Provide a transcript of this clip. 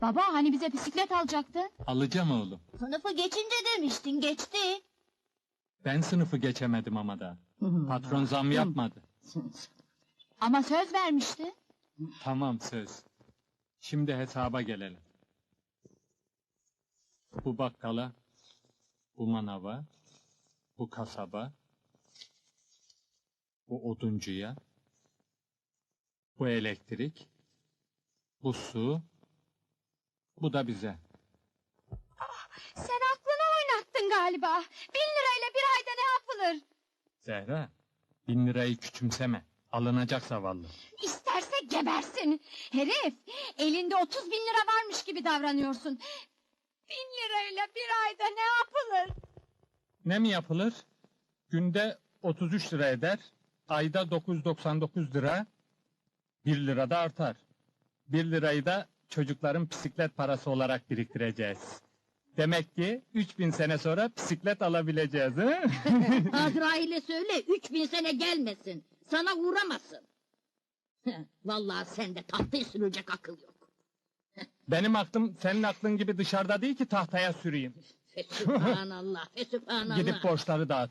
Baba hani bize bisiklet alacaktın? Alacağım oğlum. Sınıfı geçince demiştin geçti. Ben sınıfı geçemedim ama da. Patron zam yapmadı. Ama söz vermişti. Tamam söz. Şimdi hesaba gelelim. Bu bakkala, bu manava, bu kasaba, bu oduncuya, bu elektrik, bu su, bu da bize. Sen aklını oynattın galiba. Bin lirayla bir ayda ne yapılır? Zehra, bin lirayı küçümseme. Alınacak zavallı. İsterse gebersin. Herif, elinde otuz bin lira varmış gibi davranıyorsun. Bin lirayla bir ayda ne yapılır? Ne mi yapılır? Günde 33 lira eder, ayda 999 lira, 1 lira da artar. 1 lirayı da çocukların bisiklet parası olarak biriktireceğiz. Demek ki 3000 sene sonra bisiklet alabileceğiz. He? Azrail'e söyle üç bin sene gelmesin. Sana uğramasın. Vallahi sende tahtayı sürülecek akıl yok. Benim aklım senin aklın gibi dışarıda değil ki tahtaya süreyim. Fesübhanallah, fesübhanallah. Gidip borçları dağıt.